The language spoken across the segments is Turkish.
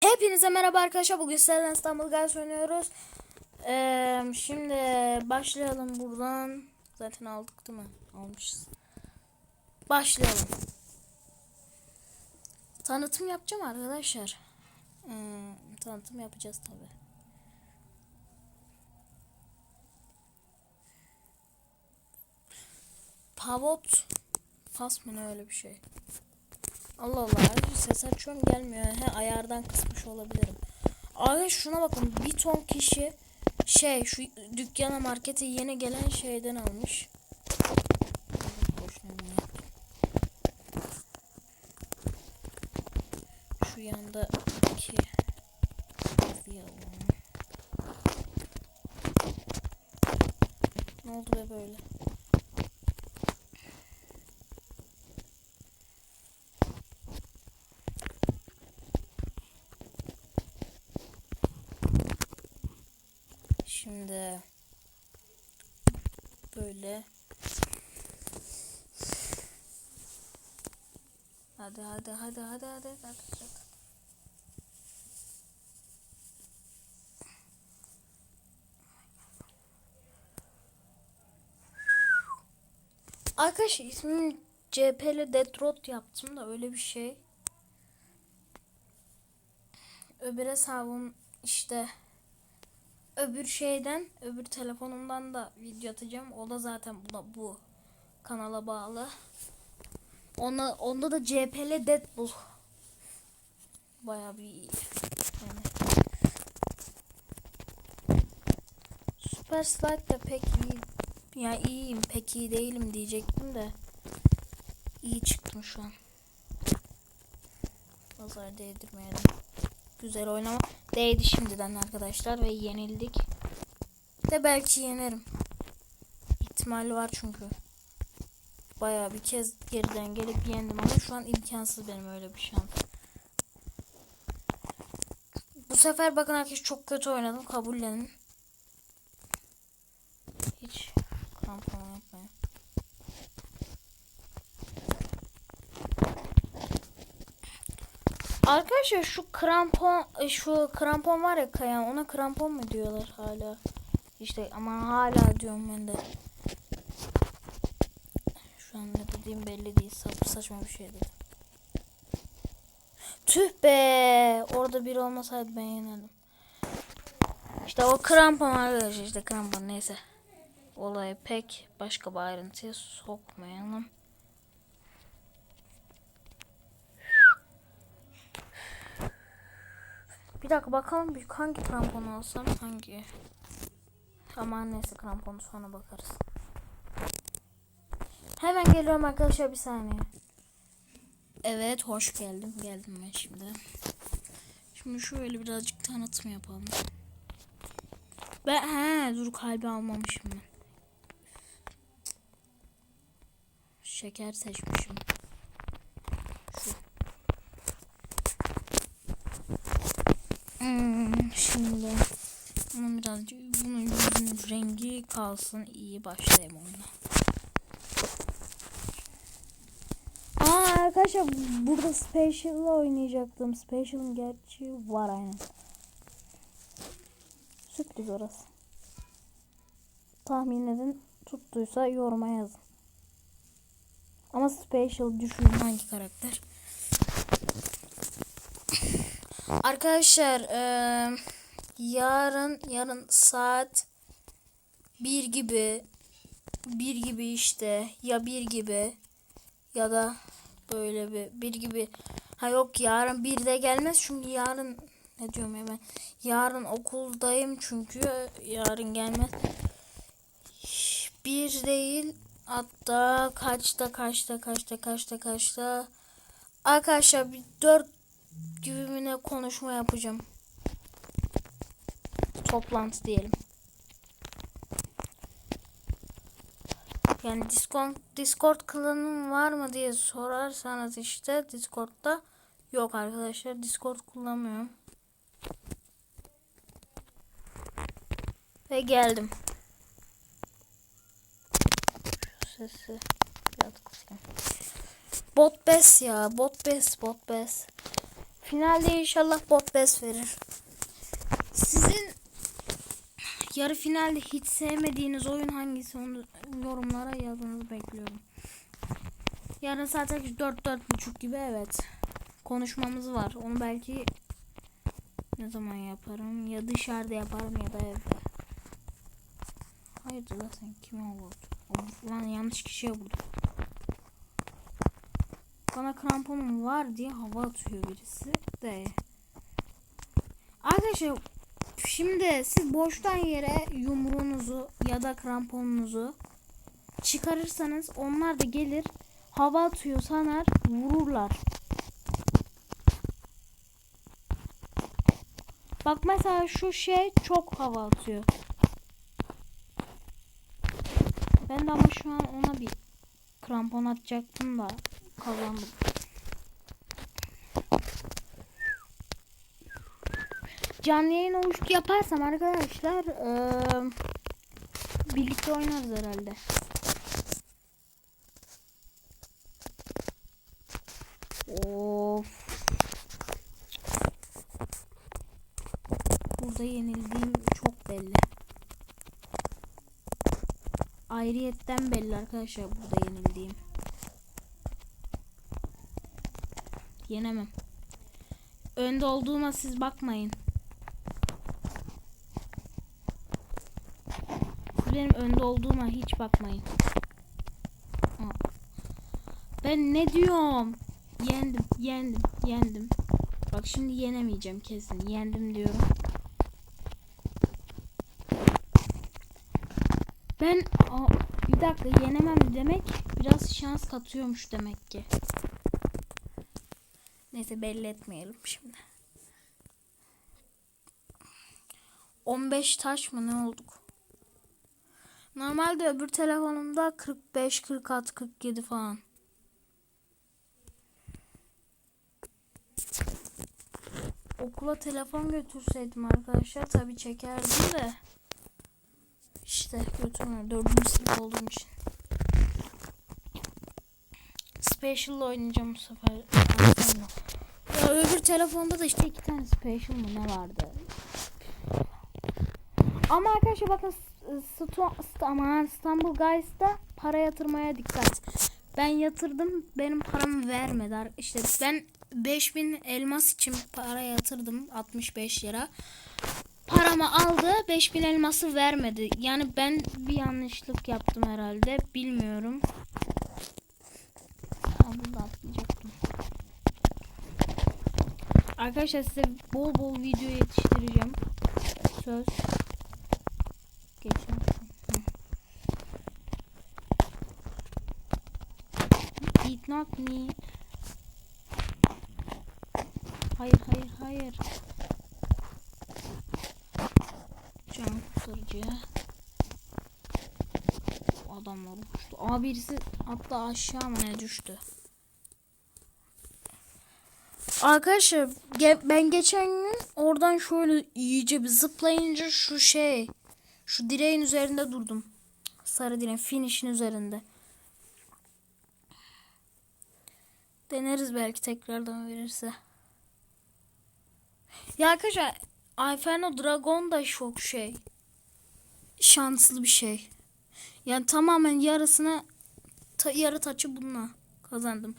Hepinize merhaba arkadaşlar. Bugün sizlerle İstanbul Guys oynuyoruz. Ee, şimdi başlayalım buradan. Zaten aldık değil mi? Almışız. Başlayalım. Tanıtım yapacağım arkadaşlar. Ee, tanıtım yapacağız tabi. Pavot pas mı öyle bir şey. Allah Allah ses açıyorum gelmiyor. He ayardan kısmış olabilirim. Abi şuna bakın bir ton kişi şey şu dükkana markete yeni gelen şeyden almış. Şu yandaki yazıyalım. Ne oldu be böyle? Şimdi böyle Hadi hadi hadi hadi hadi hadi. Arkadaşlar ismim CP'li Deadrot yaptım da öyle bir şey. Öbür hesabım işte öbür şeyden, öbür telefonumdan da video atacağım. O da zaten buna bu kanala bağlı. Onda onda da CP'li Deadpool. Bayağı bir iyi. Yani. Super Slide de pek iyi. Ya iyiyim, pek iyi değilim diyecektim de. iyi çıktım şu an. Nazar değdirmeyelim. Güzel oynama. Değdi şimdiden arkadaşlar ve yenildik. De belki yenerim. İhtimal var çünkü. Baya bir kez geriden gelip yendim ama şu an imkansız benim öyle bir şans. Bu sefer bakın arkadaşlar çok kötü oynadım kabullenin. Hiç krampon yapmayın. Arkadaşlar şu krampon e, şu krampon var ya kayan ona krampon mu diyorlar hala? İşte ama hala diyorum ben de. Şu an ne dediğim belli değil. Sa saçma bir şey değil. Tüh be. Orada biri olmasaydı ben yenerdim. İşte o krampon arkadaşlar işte krampon neyse. Olayı pek başka bir ayrıntıya sokmayalım. Bir dakika bakalım bir hangi kramponu alsam hangi. Aman neyse kramponu sonra bakarız. Hemen geliyorum arkadaşlar bir saniye. Evet hoş geldim. Geldim ben şimdi. Şimdi şöyle birazcık tanıtım yapalım. Ben he dur kalbi almamışım ben. Şeker seçmişim. Şu. Hmm, şimdi bunun birazcık bunun yüzünün rengi kalsın iyi başlayayım oyuna. Aa arkadaşlar burada Special'la oynayacaktım. Special'ın gerçi var aynen. Sürpriz orası. Tahmin edin tuttuysa yoruma yazın. Ama Special düşünün hangi karakter. Arkadaşlar eee, yarın yarın saat 1 gibi 1 gibi işte ya 1 gibi ya da böyle bir bir gibi. Ha yok yarın bir de gelmez. Çünkü yarın ne diyorum ben? Yarın okuldayım çünkü yarın gelmez. Bir değil hatta kaçta kaçta kaçta kaçta kaçta? Arkadaşlar bir dört gibi mi ne konuşma yapacağım. Toplantı diyelim Yani Discord, Discord klanın var mı diye sorarsanız işte Discord'da yok arkadaşlar. Discord kullanmıyorum. Ve geldim. Şu sesi biraz kısayım. Bot bes ya. Bot bes. Bot bes. Finalde inşallah bot best verir. Yarı finalde hiç sevmediğiniz oyun hangisi onu yorumlara yazmanızı bekliyorum. Yarın saat 4-4.30 gibi evet. Konuşmamız var. Onu belki ne zaman yaparım? Ya dışarıda yaparım ya da evde. Hayırdır lan sen kime vurdun? Of, Lan yanlış kişiye vurdum. Bana kramponum var diye hava atıyor birisi de. Arkadaşlar şimdi siz boştan yere yumruğunuzu ya da kramponunuzu çıkarırsanız onlar da gelir hava atıyor sanar vururlar. Bak mesela şu şey çok hava atıyor. Ben de ama şu an ona bir krampon atacaktım da kazandım. Canlı yayın oluştu yaparsam arkadaşlar eee, birlikte oynarız herhalde. Of. Burada yenildiğim çok belli. Ayrıyetten belli arkadaşlar burada yenildiğim. Yenemem. Önde olduğuma siz bakmayın. Siz benim önde olduğuma hiç bakmayın. Ben ne diyorum? Yendim, yendim, yendim. Bak şimdi yenemeyeceğim kesin. Yendim diyorum. Ben Aa, bir dakika yenemem demek biraz şans katıyormuş demek ki. Neyse belli etmeyelim şimdi. 15 taş mı ne olduk? Normalde öbür telefonumda 45, 46, 47 falan. Okula telefon götürseydim arkadaşlar tabi çekerdim de. İşte götürmüyor. Dördüncü sınıf olduğum için. Special oynayacağım bu sefer. Ya öbür telefonda da işte iki tane special mı ne vardı? Ama arkadaşlar bakın aman İstanbul Guys'ta para yatırmaya dikkat. Ben yatırdım benim paramı vermedi. İşte ben 5000 elmas için para yatırdım 65 lira. Paramı aldı 5000 elması vermedi. Yani ben bir yanlışlık yaptım herhalde bilmiyorum. Aa, atlayacaktım. Arkadaşlar size bol bol video yetiştireceğim. Söz. Geçin. Did not me. Hayır hayır hayır. Can kurtarıcı. Adamlar uçtu. Aa birisi hatta aşağı mı ne düştü. Arkadaşlar ben geçen gün oradan şöyle iyice bir zıplayınca şu şey şu direğin üzerinde durdum. Sarı direğin finish'in üzerinde. Deneriz belki tekrardan verirse. Ya arkadaşlar Inferno Dragon da çok şey. Şanslı bir şey. Yani tamamen yarısını ta, yarı taçı bununla kazandım.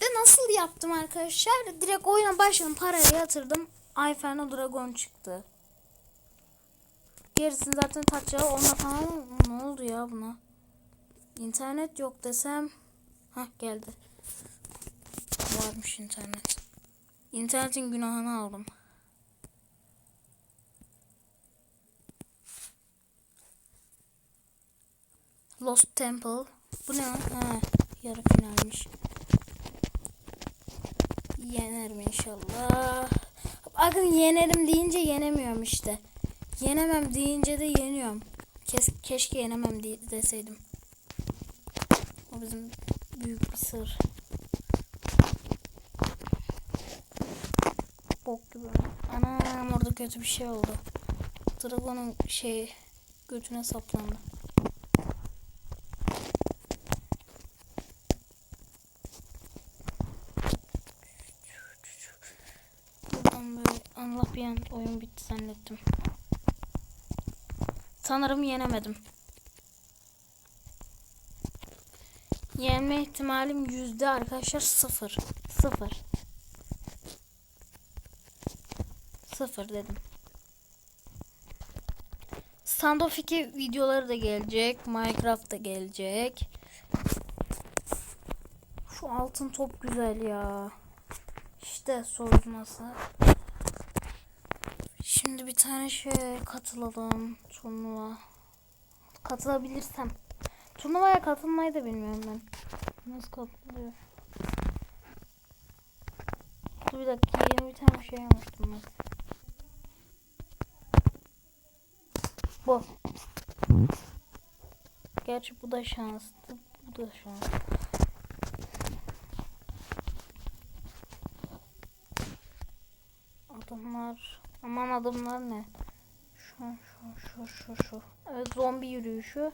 De nasıl yaptım arkadaşlar? Direkt oyuna başladım. Parayı yatırdım. Inferno Dragon çıktı. Gerisini zaten taçları ona falan ne oldu ya buna? İnternet yok desem. Hah geldi. Varmış internet. İnternetin günahını aldım. Lost Temple. Bu ne lan? Ha, yarı finalmiş. Yenerim inşallah. Bakın yenerim deyince yenemiyorum işte. Yenemem deyince de yeniyorum. Kes, keşke yenemem de, deseydim. O bizim büyük bir sır. Bok gibi. Anam orada kötü bir şey oldu. Dragon'un şey götüne saplandı. Bir an oyun bitti zannettim. Sanırım yenemedim. Yenme ihtimalim yüzde arkadaşlar sıfır. Sıfır. Sıfır dedim. Standoff 2 videoları da gelecek. Minecraft da gelecek. Şu altın top güzel ya. İşte soyulması. Şimdi bir tane şey katılalım. Turnuva. Katılabilirsem. Turnuvaya katılmayı da bilmiyorum ben. Nasıl katılıyor? Dur bir dakika yeni bir tane şey yapmıştım ben. Bu. Gerçi bu da şanslı. Bu da şans. Adımlar. Aman adımlar ne? Şu şu şu şu şu. Evet zombi yürüyüşü.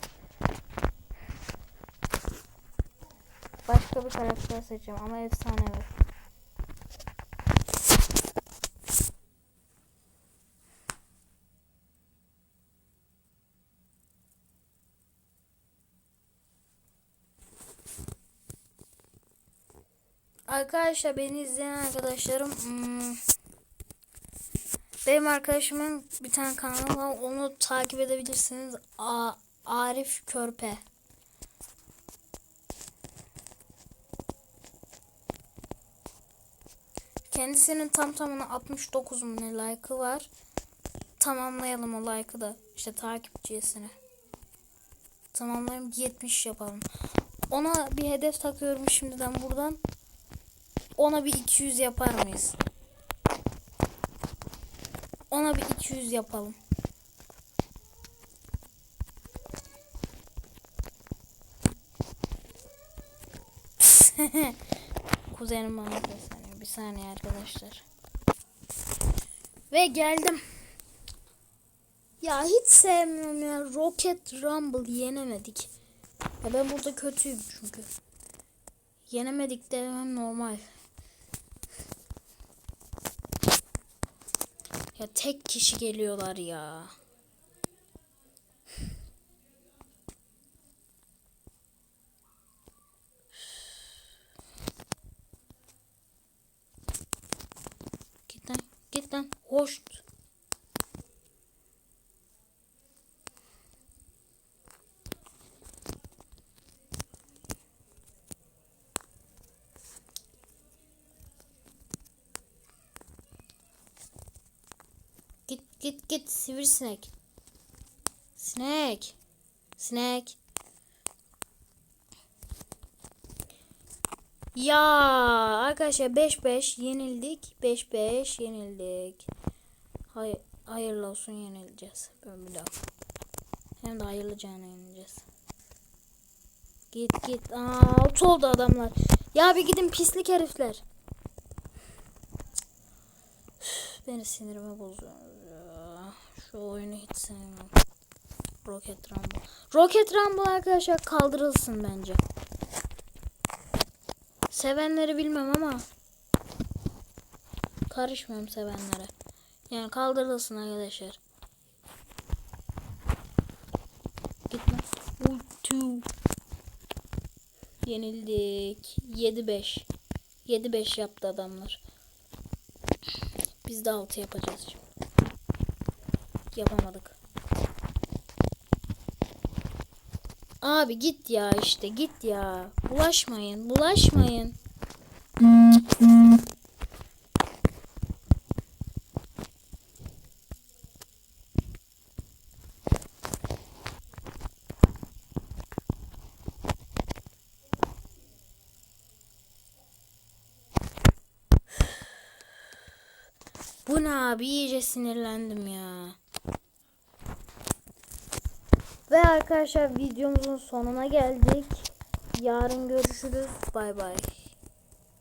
Başka bir karakter seçeceğim ama efsanevi. Arkadaşlar beni izleyen arkadaşlarım hmm, benim arkadaşımın bir tane kanalı var onu takip edebilirsiniz A Arif Körpe Kendisinin tam tamına 69 mu ne like'ı var. Tamamlayalım o like'ı da. İşte takipçisine. Tamamlayalım 70 yapalım. Ona bir hedef takıyorum şimdiden buradan. Ona bir 200 yapar mıyız? Ona bir 200 yapalım. Kuzenim bana sesleniyor. Bir saniye arkadaşlar. Ve geldim. Ya hiç sevmiyorum ya. Rocket Rumble yenemedik. Ya ben burada kötüyüm çünkü. Yenemedik demem normal. Ya tek kişi geliyorlar ya. Git lan, git lan. Hoş. Git git sivrisinek. Sinek. Sinek. Ya arkadaşlar 5-5 yenildik. 5-5 yenildik. Hayır, hayırlı olsun yenileceğiz. Ben bir daha. Hem de hayırlı cana yenileceğiz. Git git. Aa, alt oldu adamlar. Ya bir gidin pislik herifler. Beni sinirime bozuyor. Şu oyunu hiç sevmem. Rocket Rumble. Rocket Rumble arkadaşlar kaldırılsın bence. Sevenleri bilmem ama karışmıyorum sevenlere. Yani kaldırılsın arkadaşlar. Gitme. Utu. Yenildik. 7-5. 7-5 yaptı adamlar. Biz de 6 yapacağız şimdi. Yapamadık. Abi git ya işte git ya. Bulaşmayın, bulaşmayın. Bu ne abi iyice sinirlendim ya. Ve arkadaşlar videomuzun sonuna geldik. Yarın görüşürüz. Bay bay.